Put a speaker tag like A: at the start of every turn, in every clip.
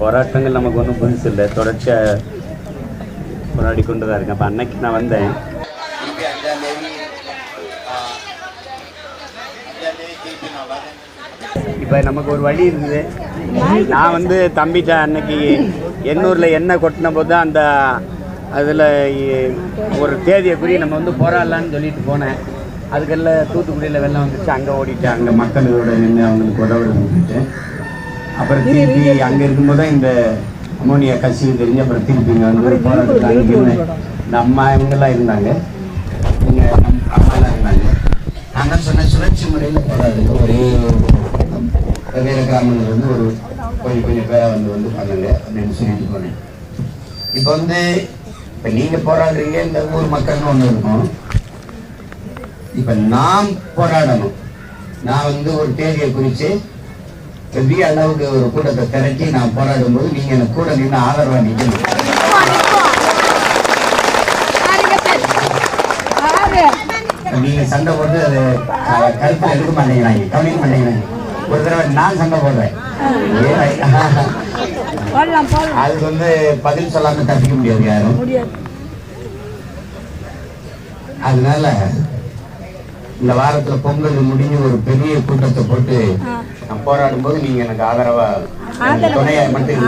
A: போராட்டங்கள் நமக்கு ஒன்றும் புதுசு இல்லை தொடர்ச்சியாக போராடி கொண்டு தான் இருக்கேன். அப்போ அன்னைக்கு நான் வந்தேன். இப்போ நமக்கு ஒரு வழி இருக்குது. நான் வந்து தம்பிட்ட அன்னைக்கு எண்ணூரில் எண்ணெய் கொட்டின போது தான் அந்த அதில் ஒரு தேதியை குறி நம்ம வந்து போராடலான்னு சொல்லிட்டு போனேன். அதுக்கெல்லாம் தூத்துக்குடியில் வெள்ளம் வந்துச்சு. அங்கே ஓடிட்டேன். அங்கே மக்களோட நின்று அவங்களுக்கு உதவி வந்துட்டு அப்புறம் திருப்பி அங்கே இருக்கும்போது தான் இந்த அமோனியா கசிவு தெரிஞ்சு அப்புறம் திருப்பி இங்கே வந்து போராட்டத்தில். இந்த அம்மா இவங்கெல்லாம் இருந்தாங்க. இங்கே அம்மாலாம் இருந்தாங்க. நான் தான் சொன்னேன் சுழற்சி முறையில் போராடுங்க ஒரே வெவ்வேறு கிராமங்கள் வந்து ஒரு கொஞ்சம் கொஞ்சம் பேரை வந்து வந்து பண்ணுங்க அப்படின்னு சொல்லிட்டு போனேன். இப்போ வந்து இப்போ நீங்கள் போராடுறீங்க இந்த ஊர் மக்கள்னு ஒன்று இருக்கும். இப்போ நாம் போராடணும். நான் வந்து ஒரு தேதியை குறித்து பெரிய அளவுக்கு ஒரு கூட்டத்தை திரட்டி நான் போராடும் போது நீங்கள் எனக்கு கூட நின்று ஆதரவாக நிற்கணும் நீங்க சண்டை போட்டு அது கருத்துல எடுக்க மாட்டேங்கிறாங்க. கவனிக்க மாட்டேங்கிறாங்க. ஒரு தடவை நான் சண்டை போடுறேன். அதுக்கு வந்து பதில் சொல்லாம தப்பிக்க முடியாது யாரும். அதனால இந்த வாரத்துல பொங்கல் முடிஞ்சு ஒரு பெரிய கூட்டத்தை போட்டு நான் போராடும் போது நீங்க எனக்கு ஆதரவா துணையா மட்டும்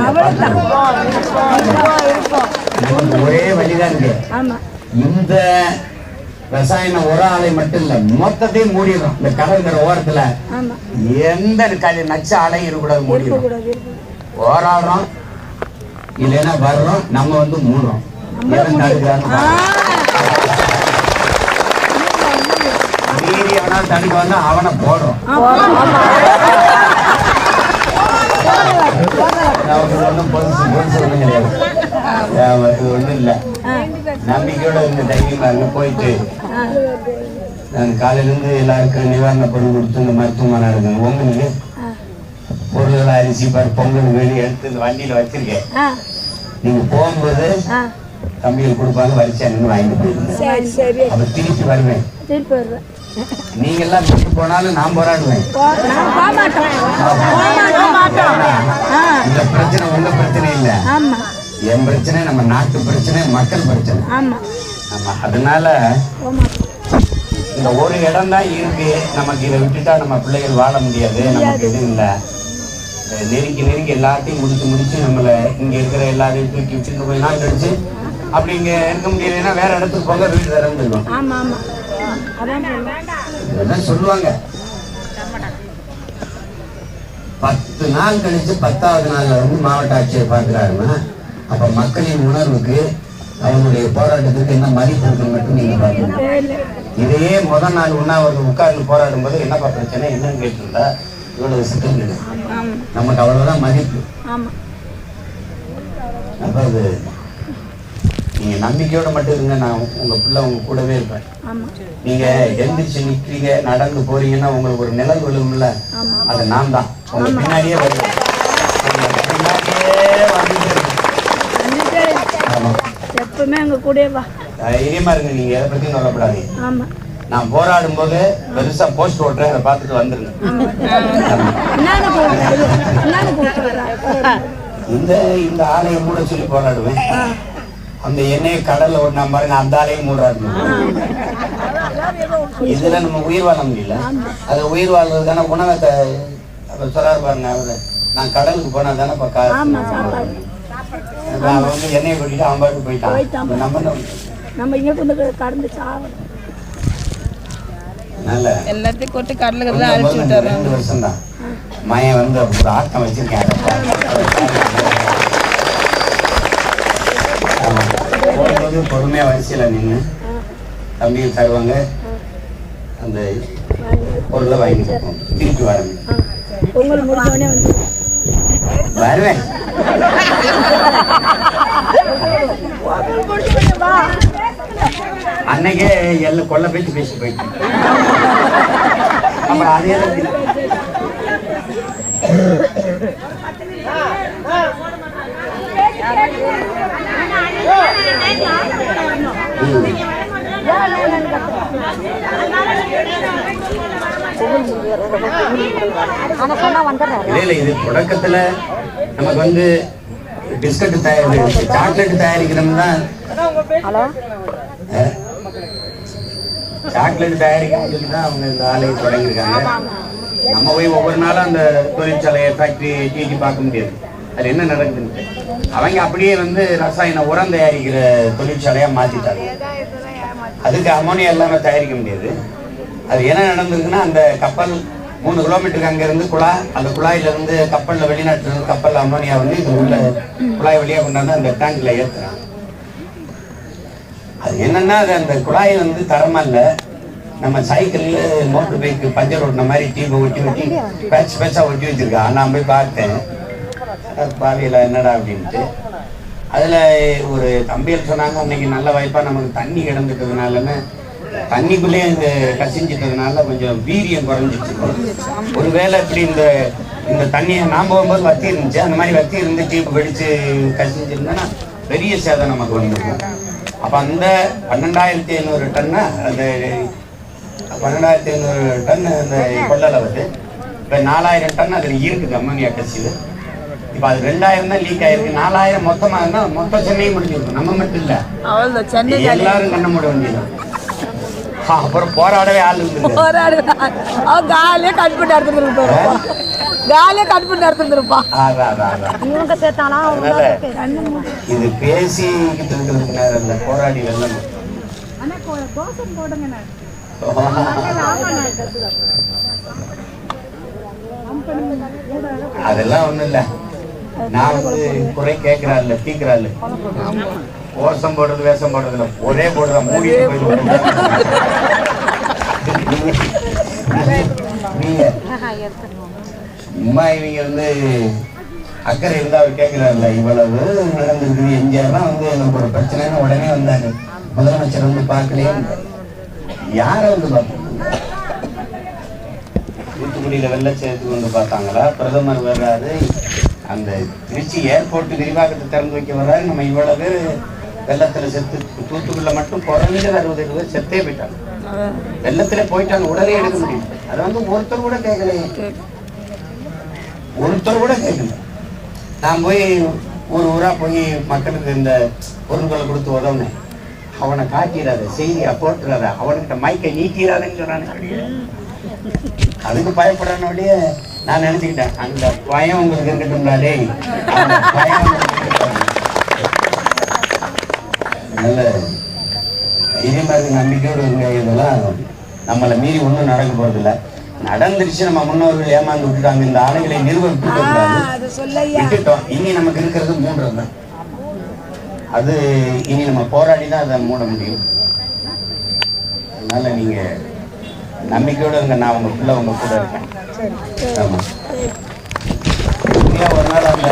A: ஒரே வழிதான் இருக்கு
B: ஆமா.
A: இந்த ரசாயன உர ஆலை மட்டும் இல்ல மொத்தத்தையும் மூடிடும் இந்த கடற்கரை ஓரத்துல.
B: ஆமா.
A: எந்த கல் நச்ச ஆலையும் இருக்கக்கூடாது
B: இருக்கக்கூடாது
A: போராடுறோம் இல்லைன்னா வர்றோம். நம்ம வந்து மூடுறோம். எவன் எவனா தடுக்க வந்தா அவனை போடுறோம். ஒன்றும் பொதுசு ஒன்றும் கிடையாது. இது ஒன்றும் இல்லை. நம்பிக்கையோட இந்த தைரியமா இருந்து போயிட்டு. நான் காலையிலேருந்து எல்லாருக்கும் நிவாரண பொருள் கொடுத்து இந்த மருத்துவமனை நடக்குது. உங்களுக்கு பொருள்கள் அரிசி பருப்பு பொங்கல் வெளியே எடுத்து இந்த வண்டியில் வச்சிருக்கேன்.
B: ஆ.
A: நீங்க போகும்போது தம்பிகள் கொடுப்பாங்க நின்று வாங்கிட்டு
B: சரி.
A: அப்ப திருப்பி வருவேன்.
B: திருப்பி வருவேன்.
A: நீங்க எல்லாம் விட்டு போனாலும் நான் போராடுவேன். இந்த பிரச்சனை உங்க பிரச்சனை இல்ல. என் பிரச்சனை நம்ம நாட்டு பிரச்சனை மக்கள் பிரச்சனை.
B: ஆமா
A: அதனால இந்த ஒரு இடம் தான் இருக்கு. நமக்கு இதை விட்டுட்டா நம்ம பிள்ளைகள் வாழ முடியாது. நமக்கு எதுவும் இல்லை. நெருக்கி நெருக்கி எல்லாத்தையும் முடிச்சு முடிச்சு நம்மளை இங்க இருக்கிற எல்லாரையும் தூக்கி வச்சுட்டு போய் நாள் கழிச்சு அப்படி இங்க இருக்க முடியலைன்னா வேற இடத்துக்கு போங்க வீடு
B: தரம் சொல்லுவோம்
A: இதெல்லாம் சொல்லுவாங்க. பத்து நாள் கழிச்சு பத்தாவது நாள்ல வந்து மாவட்ட ஆட்சியர் பார்க்கிறாருன்னா அப்ப மக்களின் உணர்வுக்கு அவங்களுடைய போராட்டத்துக்கு என்ன மதிப்பு இருக்குன்னு மட்டும் நீங்க பாக்கணும் இதையே முதல் நாள் உண்ணாவிரதம் உட்கார்ந்து போராடும் போது என்னப்பா பிரச்சனை என்னன்னு கேட்டிருந்தா இவ்வளவு சிக்கல் கிடையாது நமக்கு அவ்வளவுதான் மதிப்பு. அப்ப அது நீங்க நம்பிக்கையோட மட்டும் இருங்க. நான் உங்க பிள்ளை உங்க கூடவே இருப்பேன். நீங்க எந்திரிச்சு நிக்கிறீங்க நடந்து போறீங்கன்னா உங்களுக்கு ஒரு நிழல் விழும்ல. அது நான் தான். உங்க பின்னாடியே வருவேன்.
B: எப்பவுமே எங்க கூடயே வா.
A: தைரியமா இருங்க. நீங்க எதை பத்தியும் கவலைப்படாதீங்க.
B: ஆமா.
A: நான் போராடும் போது பெருசா போஸ்ட் ஓட்டுறேன் அதை பார்த்துட்டு வந்துருங்க. இந்த இந்த ஆலையை மூட சொல்லி போராடுவேன். அந்த எண்ணெயை கடல்ல ஓடினா பாருங்க அந்த ஆலையும் மூடாது இதுல நம்ம உயிர் வாழ முடியல. அது உயிர் வாழ்றதுக்கான உணவத்தை அவர் சொல்றாரு பாருங்க அவரு நான் கடலுக்கு போனா தானே இப்ப காசு. அவன் வந்து எண்ணெயை கொட்டிட்டு அவன் பாட்டு போயிட்டான். நம்ம?
B: நம்ம இங்க கொண்டு கடந்து சாவணும்.
C: எல்லாத்தையும் கொட்டி கடலுக்கு அழிச்சு
A: ரெண்டு வருஷம் தான் மயன் வந்து ஒரு ஆட்டம் வச்சிருக்கேன். போகும்போது பொறுமையா வரிசையில நின்று தம்பிகள் தருவாங்க. அந்த பொருளை வாங்கி கொடுப்போம். திருப்பி வரேன்
B: வந்து
A: வருவேன். அன்னைக்கே எல்லாம் கொல்ல பேச்சு பேசி போயிட்டேன் அப்புறம் அதே தான்
B: ஆனா சொன்னா வந்துடுறாரு
A: இல்ல இல்ல இது தொடக்கத்துல நமக்கு வந்து பிஸ்கட் தயாரி சாக்லேட் தயாரிக்கிறோம்னா சாக்லேட் தயாரிக்கணும்னு சொல்லி தான் அவங்க இந்த ஆலையை தொடங்கியிருக்காங்க. நம்ம போய் ஒவ்வொரு நாளும் அந்த தொழிற்சாலையை ஃபேக்டரி டீட்டி பார்க்க முடியாது. அது என்ன நடக்குதுன்ட்டு. அவங்க அப்படியே வந்து ரசாயன உரம் தயாரிக்கிற தொழிற்சாலையாக மாற்றிட்டாங்க அதுக்கு அமோனியா இல்லாமல் தயாரிக்க முடியாது. அது என்ன நடந்திருக்குன்னா அந்த கப்பல் மூணு கிலோமீட்டருக்கு அங்கேருந்து குழாய் அந்த குழாயிலிருந்து கப்பலில் வெளிநாட்டுல இருந்து கப்பல் அமோனியா வந்து இது உள்ள குழாய் வழியாக கொண்டாந்து அந்த டேங்க்ல ஏற்றுறாங்க அது என்னன்னா அது அந்த குழாய் வந்து தரமா இல்ல. நம்ம சைக்கிள்ல மோட்டர் பைக்கு பஞ்சர் ஓட்டின மாதிரி டீபை ஒட்டி ஒட்டி பேட்ச் பேட்சா ஒட்டி வச்சிருக்கா நான் போய் பார்த்தேன். பாவியில என்னடா அப்படின்ட்டு. அதுல ஒரு தம்பியல் சொன்னாங்க அன்னைக்கு நல்ல வாய்ப்பா நமக்கு தண்ணி கிடந்துட்டதுனாலன்னு தண்ணிக்குள்ளேயே இந்த கசிஞ்சிட்டதுனால கொஞ்சம் வீரியம் குறைஞ்சிச்சு. ஒருவேளை இப்படி இந்த இந்த தண்ணியை நான் போகும்போது வத்தி இருந்துச்சு. அந்த மாதிரி வத்தி இருந்து டீப் வெடிச்சு கசிஞ்சிருந்தேன்னா பெரிய சேதம் நமக்கு வந்திருக்கும் அப்ப அந்த பன்னெண்டாயிரத்தி ஐநூறு டன்னு அந்த பன்னெண்டாயிரத்தி ஐநூறு டன் அந்த கொள்ளலை வந்து இப்போ நாலாயிரம் டன் அதில் இருக்குது அம்மோனியா கசிவு. இப்போ அது ரெண்டாயிரம் தான் லீக் ஆயிருக்கு. நாலாயிரம் மொத்தமாக இருந்தால் மொத்த சென்னையும் முடிஞ்சிருக்கும். நம்ம மட்டும் இல்லை. எல்லாரும் கண்ண மூட வேண்டியதான் அப்புறம் போராடவே ஆள் இருந்தது
B: போராடு அவன் காலையே கட் பண்ணி எடுத்துருப்பான் காலையே கட் பண்ணி இவங்க சேர்த்தானா?
A: இது பேசிக்கிட்டு இருக்கிறதுக்கு நேரம் இல்லை. போராடி வெள்ளம் அதெல்லாம் ஒண்ணும் இல்ல. நான் வந்து குறை கேட்கிறா இல்ல தீக்கிறா இல்ல கோஷம் போடுறது வேஷம் போடுறது இல்ல ஒரே போயிடுவோம் நீங்க சும்மா இவங்க வந்து அக்கறை இருந்தா அவர் கேட்கிறாருல்ல இவ்வளவு நடந்திருக்குது எம்ஜிஆர்லாம் வந்து எனக்கு ஒரு பிரச்சனைன்னு உடனே வந்தாங்க முதலமைச்சர் வந்து பார்க்கலையே. யாரை வந்து பார்ப்பாங்க தூத்துக்குடியில வெள்ளச்சேர்த்து வந்து பார்த்தாங்களா? பிரதமர் வர்றாரு. அந்த திருச்சி ஏர்போர்ட் விரிவாக்கத்தை திறந்து வைக்க வர்றாரு. நம்ம இவ்வளவு பேர் வெள்ளத்துல செத்து தூத்துக்குடியில மட்டும் குறைஞ்சது அறுபது பேர் செத்தே போயிட்டாங்க. வெள்ளத்துல போயிட்டாங்க உடனே எடுக்க முடியும் அதை வந்து ஒருத்தர் கூட கேட்கலையே. ஒருத்தர் கூட கேட்கல. நான் போய் ஒரு ஊரா போய் மக்களுக்கு இந்த பொருட்களை கொடுத்து உதவுனேன் அவனை காட்டிடாத செய்தியா போட்டுறாத அவன்கிட்ட மைக்கை நீட்டிடாதன்னு சொன்னானே. அதுக்கு பயப்படானோடய நான் நினைச்சுக்கிட்டேன். அந்த பயம் உங்களுக்கு அந்த பயம். நல்ல தைரியமா இருக்கு நம்பிக்கையோடு இருங்க. இதெல்லாம் நம்மளை மீறி ஒன்றும் நடக்க போறதில்ல. நடந்துருச்சு நம்ம முன்னோர்கள் ஏமாந்து விட்டுட்டாங்க. இந்த ஆலைகளை நிறுவ விட்டுக்கூடாது
B: அது சொல்லையா?
A: விட்டுட்டோம். இனி நமக்கு இருக்கிறது மூன்று தான். அது இனி நம்ம போராடி தான் அதை மூட முடியும். அதனால நீங்க நம்பிக்கையோட இருங்க. நான் உங்க பிள்ளை உங்க கூட இருக்கேன். ஆமா உண்மையா ஒரு நாள் அந்த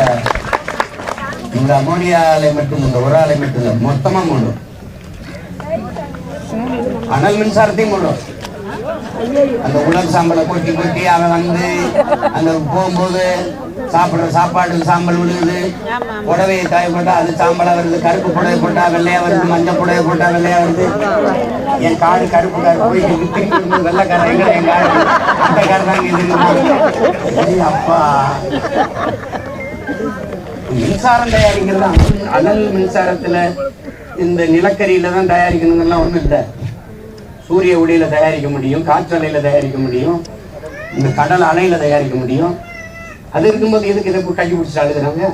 A: இந்த அமோனியா ஆலை மட்டும் இந்த ஒரு ஆலை மட்டும் இல்லை மொத்தமா மூடும். அனல் மின்சாரத்தையும் மூடும். அந்த உலர் சாம்பலை கொட்டி கொட்டி அவன் வந்து அந்த போகும்போது சாப்பிடுற சாப்பாடு சாம்பல் விழுகுது. புடவையை காய போட்டா அது சாம்பலா வருது. கருப்பு புடவை போட்டா வெள்ளையா வருது. மஞ்சள் புடவை போட்டா வெள்ளையா வருது. என் காடு கருப்பு காடு போய் திருப்பி வந்து என் காடு? அந்த காடு தான் இது அப்பா. மின்சாரம் தயாரிக்கிறது? அனல் மின்சாரத்தில் மின்சாரத்துல இந்த நிலக்கரியில தான் தயாரிக்கணுங்கெல்லாம் ஒண்ணும் இல்லை. சூரிய ஒளியில தயாரிக்க முடியும் காற்றலையில தயாரிக்க முடியும் இந்த கடல் அலையில தயாரிக்க முடியும். அது இருக்கும்போது எதுக்கு இதை கட்டி பிடிச்சி அழுகுறாங்க?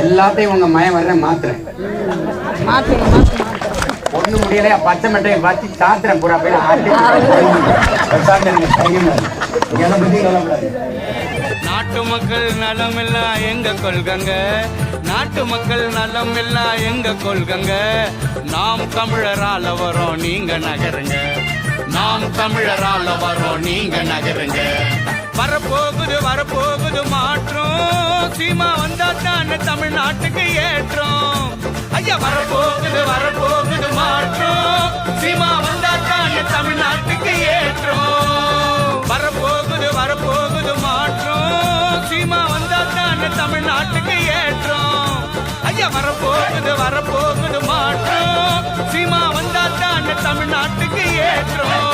A: எல்லாத்தையும் உங்க மயம் வர்ற மாத்திரை.
B: மாத்துங்க
A: ஒண்ணு முடியல பச்சை மட்டையை பார்த்து சாத்திரம் பூரா போய்
C: நாட்டு மக்கள் நலம் எல்லாம் எங்க கொள்கங்க? நாட்டு மக்கள் நலம் எல்லாம் எங்க கொள்கங்க? நாம் தமிழரால வரோம் நீங்க நகருங்க. நாம் தமிழரால வரோம் நீங்க நகருங்க. வரப்போகுது வரப்போகுது மாற்றம். ஏற்றம் சீமா வந்தா தான் தமிழ்நாட்டுக்கு ஏற்றோம். ஐயா வரப்போகுது வரப்போகுது மாற்றோம். சீமா வந்தா தான் தமிழ்நாட்டுக்கு ஏற்றோம். வரப்போகுது வரப்போகுது மாற்றோம். சீமா வந்தா தான் தமிழ்நாட்டுக்கு ஏற்றம். ஐயா வரப்போகுது வரப்போகுது மாற்றம். சீமா வந்தா தான் தமிழ்நாட்டுக்கு ஏற்றோம்.